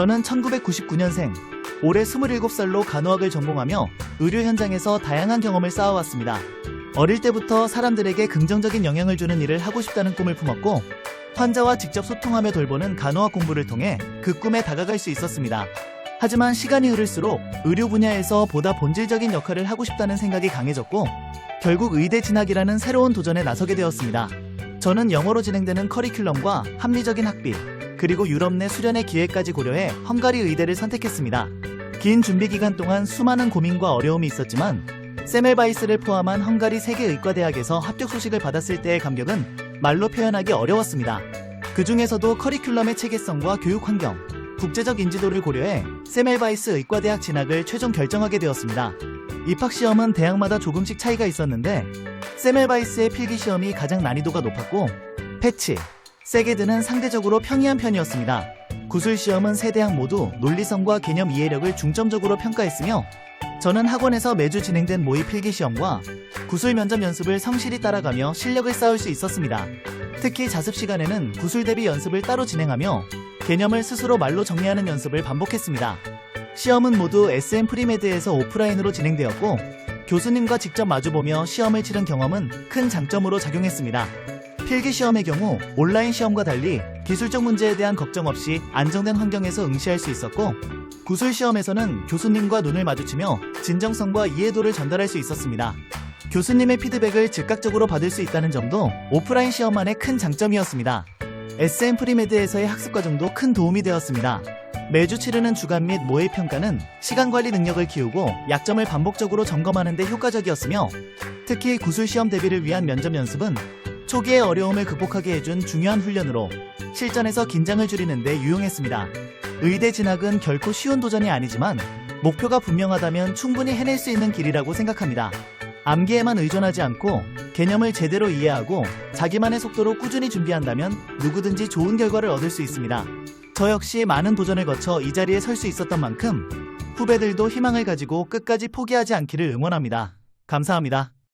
저는 1999년생, 올해 27살로 간호학을 전공하며 의료 현장에서 다양한 경험을 쌓아왔습니다. 어릴 때부터 사람들에게 긍정적인 영향을 주는 일을 하고 싶다는 꿈을 품었고, 환자와 직접 소통하며 돌보는 간호학 공부를 통해 그 꿈에 다가갈 수 있었습니다. 하지만 시간이 흐를수록 의료 분야에서 보다 본질적인 역할을 하고 싶다는 생각이 강해졌고, 결국 의대 진학이라는 새로운 도전에 나서게 되었습니다. 저는 영어로 진행되는 커리큘럼과 합리적인 학비, 그리고 유럽 내 수련의 기회까지 고려해 헝가리 의대를 선택했습니다. 긴 준비 기간 동안 수많은 고민과 어려움이 있었지만 세멜바이스를 포함한 헝가리 세계의과대학에서 합격 소식을 받았을 때의 감격은 말로 표현하기 어려웠습니다. 그 중에서도 커리큘럼의 체계성과 교육 환경, 국제적 인지도를 고려해 세멜바이스 의과대학 진학을 최종 결정하게 되었습니다. 입학 시험은 대학마다 조금씩 차이가 있었는데 세멜바이스의 필기 시험이 가장 난이도가 높았고 패치, 세게드는 상대적으로 평이한 편이었습니다. 구술 시험은 세 대학 모두 논리성과 개념 이해력을 중점적으로 평가했으며 저는 학원에서 매주 진행된 모의 필기 시험과 구술 면접 연습을 성실히 따라가며 실력을 쌓을 수 있었습니다. 특히 자습 시간에는 구술 대비 연습을 따로 진행하며 개념을 스스로 말로 정리하는 연습을 반복했습니다. 시험은 모두 SM 프리메드에서 오프라인으로 진행되었고 교수님과 직접 마주보며 시험을 치른 경험은 큰 장점으로 작용했습니다. 필기 시험의 경우 온라인 시험과 달리 기술적 문제에 대한 걱정 없이 안정된 환경에서 응시할 수 있었고 구술 시험에서는 교수님과 눈을 마주치며 진정성과 이해도를 전달할 수 있었습니다. 교수님의 피드백을 즉각적으로 받을 수 있다는 점도 오프라인 시험만의 큰 장점이었습니다. SM 프리메드에서의 학습 과정도 큰 도움이 되었습니다. 매주 치르는 주간 및 모의 평가는 시간 관리 능력을 키우고 약점을 반복적으로 점검하는 데 효과적이었으며 특히 구술 시험 대비를 위한 면접 연습은 초기의 어려움을 극복하게 해준 중요한 훈련으로 실전에서 긴장을 줄이는 데 유용했습니다. 의대 진학은 결코 쉬운 도전이 아니지만 목표가 분명하다면 충분히 해낼 수 있는 길이라고 생각합니다. 암기에만 의존하지 않고 개념을 제대로 이해하고 자기만의 속도로 꾸준히 준비한다면 누구든지 좋은 결과를 얻을 수 있습니다. 저 역시 많은 도전을 거쳐 이 자리에 설 수 있었던 만큼 후배들도 희망을 가지고 끝까지 포기하지 않기를 응원합니다. 감사합니다.